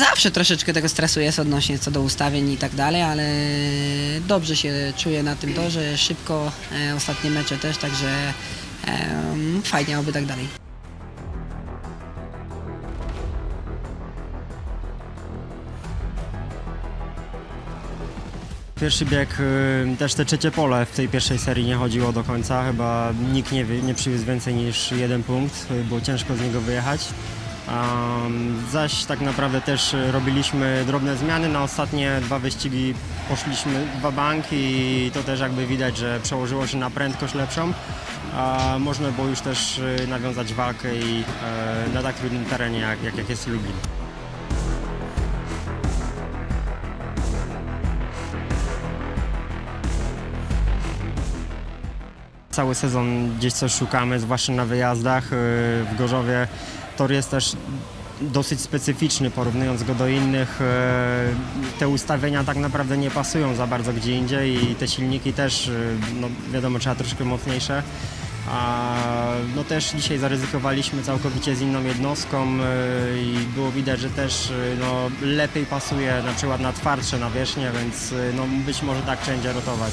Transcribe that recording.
Zawsze troszeczkę tego stresu jest odnośnie co do ustawień i tak dalej, ale dobrze się czuję na tym torze, szybko, e, ostatnie mecze też, także em, fajnie, oby tak dalej. Pierwszy bieg, y, też te trzecie pole w tej pierwszej serii nie chodziło do końca. Chyba nikt nie, nie przywiózł więcej niż jeden punkt. y, Było ciężko z niego wyjechać. Um, zaś tak naprawdę też robiliśmy drobne zmiany. Na ostatnie dwa wyścigi poszliśmy dwa banki i to też jakby widać, że przełożyło się na prędkość lepszą. A można było już też y, nawiązać walkę i e, na tak trudnym terenie jak, jak, jak jest Lublin. Cały sezon gdzieś coś szukamy, zwłaszcza na wyjazdach. Yy, W Gorzowie tor jest też dosyć specyficzny, porównując go do innych. Yy, Te ustawienia tak naprawdę nie pasują za bardzo gdzie indziej i te silniki też, yy, no wiadomo, trzeba troszkę mocniejsze. A no też dzisiaj zaryzykowaliśmy całkowicie z inną jednostką yy, i było widać, że też no, lepiej pasuje na przykład na twardsze nawierzchnie, więc no, być może tak wszędzie rotować.